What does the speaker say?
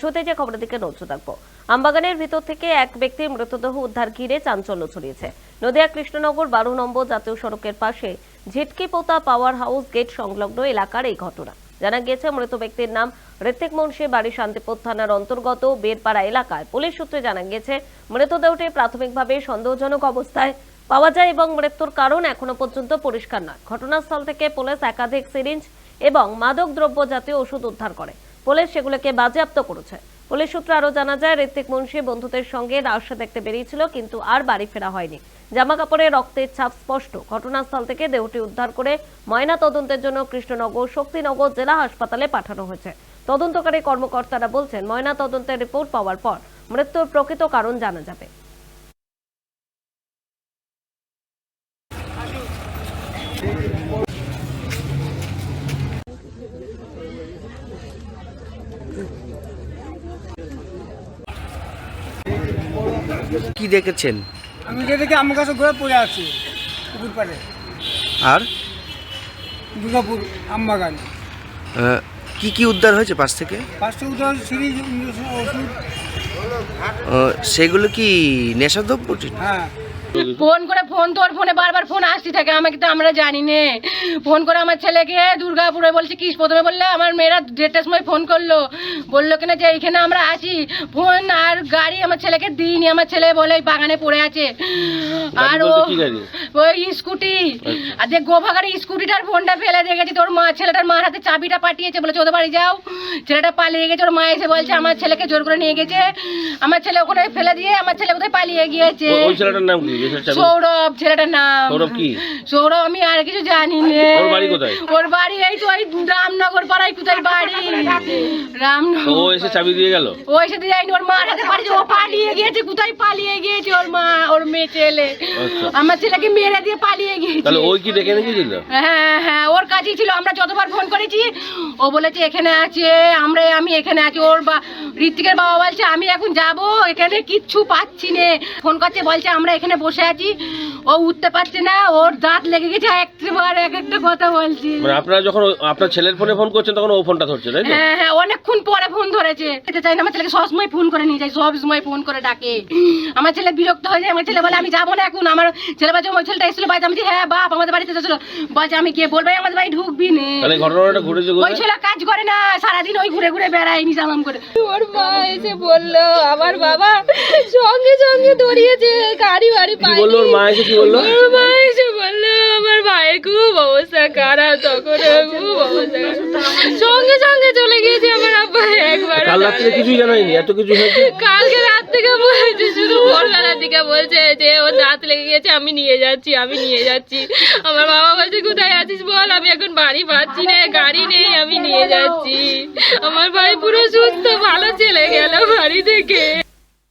শুতে যে খবরের দিকে নজর রাখব। আমবাগানের ভিতর থেকে এক ব্যক্তির মৃতদেহ উদ্ধার ঘিরে চাঞ্চল্য ছড়িয়েছে। নদিয়া কৃষ্ণনগর বারো নম্বর জাতীয় সড়কের পাশে ঝিটকিপোতা পাওয়ার হাউস গেট সংলগ্ন এলাকার এই ঘটনা। জানা গিয়েছে, মৃত ব্যক্তির নাম ঋত্বিক মুন্সি, বাড়ি শান্তিপুর থানার অন্তর্গত বেরপাড়া এলাকায়। পুলিশ সূত্রে জানা গিয়েছে, মৃতদেহটি প্রাথমিকভাবে সন্দেহজনক অবস্থায় পাওয়া যায় এবং মৃত্যুর কারণ এখনও পর্যন্ত পরিষ্কার নয়। ঘটনাস্থল থেকে পুলিশ একাধিক সিরিঞ্জ এবং মাদক দ্রব্য জাতীয় ওষুধ উদ্ধার করে। পুলিশ সেগুলোকে বাজেয়াপ্ত করেছে। পুলিশ সূত্রে আরও জানা যায়, ঋত্বিক মুন্সি বন্ধুদের সঙ্গে রাস্তা দেখতে বেরিয়েছিল, কিন্তু আর বাড়ি ফেরা হয়নি। জামা কাপড়ে রক্তের ছাপ স্পষ্ট। ঘটনাস্থল থেকে দেহটি উদ্ধার করে ময়না তদন্তের জন্য কৃষ্ণনগর শক্তিনগর জেলা হাসপাতালে পাঠানো হয়েছে। তদন্তকারী কর্মকর্তারা বলছেন ময়না তদন্তের রিপোর্ট পাওয়ার পর মৃত্যুর প্রকৃত কারণ জানা যাবে। কি দেখেছেন? আমি দেখি আমার কাছে ঘুরে পড়ে আছি পুকুর পাড়ে। আর? দুর্গাপুর আমবাগান কি কি উদ্ধার হয়েছে পাশ থেকে? পাঁচটা উদ্ধার সিরিজ ওষুধ। সেগুলো কি নেশাদ্রব্য? হ্যাঁ। ফোন করে ফোন তোর ফোনে বারবার ফোন আসতে থাকে আমাকে তো আমরা জানি নে। ফোন করে আমার ছেলেকে দুর্গাপুরে বলছে কি প্রথমে বললে আমার মেয়েরা দেড়টার সময় ফোন করল। বলল কিনা যে এইখানে আমরা আছি। ফোন আর গাড়ি আমার ছেলেকে দিইনি আমার ছেলে বলে ওই বাগানে পড়ে আছে। আর ও ওই স্কুটি। আর যে গোভাগারে স্কুটিটার ফোনটা ফেলে রেখেছি তোর মা ছেলেটার মার হাতে চাবিটা পাঠিয়েছে বলেছে ওদের বাড়ি যাও। ছেলেটা পালিয়ে গেছে ওর মা এসে বলছে আমার ছেলেকে জোর করে নিয়ে গেছে। আমার ছেলে ওখানে ফেলে দিয়ে আমার ছেলে কোথায় পালিয়ে গিয়েছে? ওই ছেলেটার নাম কি? সৌরভ ছেলেটার নাম। সৌরভ কি? সৌরভ আমি আর কিছু জানি না। ওর বাড়ি কোথায়? ওর বাড়ি এই তো ওই রামনগর পাড়ায় কোথায় বাড়ি। রামনগর ও এসে চাবি দিয়ে গেল? ও এসে দিয়ে যায়নি ওর হাতে পাঠিয়েছে ও পালিয়ে গিয়েছে কোথায় পালিয়ে গিয়েছে ওর মা ওর মেয়ে ছেলে। আচ্ছা। আমার ছেলেকে মেরে দিয়ে পালিয়ে গিয়েছে। তাহলে ওই কি ডেকে হ্যাঁ হ্যাঁ ওর কাছেই ছিল আমরা যতবার ফোন করেছি ও বলেছে এখানে আছে আমরা আমি এখানে আছি। ওর বা ঋত্বিকের বাবা বলছে আমি এখন যাব এখানে কিচ্ছু পাচ্ছি না। ফোন করছে বলছে আমরা এখানে বসে আছি। ও উঠতে পারছে না ওর দাঁত লেগে গেছে একবার এক একটা কথা বলছি। মানে আপনারা যখন আপনার ছেলের ফোনে ফোন করছেন তখন ও ফোনটা ধরছে তাই তো? হ্যাঁ হ্যাঁ অনেকক্ষণ পরে ফোন ধরেছে। যেতে চাই না আমার ছেলেকে সবসময় ফোন করে নিয়ে যায় সব সময় ফোন করে ডাকে। আমার ছেলে বিরক্ত হয়ে যায় আমার ছেলে বলে আমি যাব না এখন আমার ছেলে বাজে ওই ছেলেটা এসেছিল বাড়িতে আমি বলছি, হ্যাঁ বাপ আমাদের বাড়িতে এসেছিল। বলছে আমি গিয়ে বলব আমাদের বাড়ি ঢুকবি নে। তাহলে ঘটনাটা ঘটেছে ওই কোথায় ছেলে কাজ করে না সারাদিন ওই ঘুরে ঘুরে বেড়ায় নিজালাম করে। ওর মা এসে বলল আমার বাবা সঙ্গে সঙ্গে দৌড়িয়েছে গাড়ি বাড়ি কি বলল? মা এসে কি বলল? মা এসে বলল আমার ভাইয়ের খুব অবস্থা খারাপ তখন খুব অবস্থা সঙ্গে সঙ্গে চলে গিয়েছে আমার আব্বা একবার। কাল রাত্রে কিছুই জানাইনি এত কিছু হয়েছে? কালকে রাত থেকে বলছে শুধু ভোরবেলার দিকে বলছে যে ওর দাঁত লেগে গেছে আমি নিয়ে যাচ্ছি আমি নিয়ে যাচ্ছি। আমার বাবা বলছে কোথায় আছিস বল? আমি এখন বাড়ি পাচ্ছি না গাড়ি নেই আমি নিয়ে যাচ্ছি। আমার ভাই পুরো সুস্থ ভালো চলে গেল বাড়ি থেকে।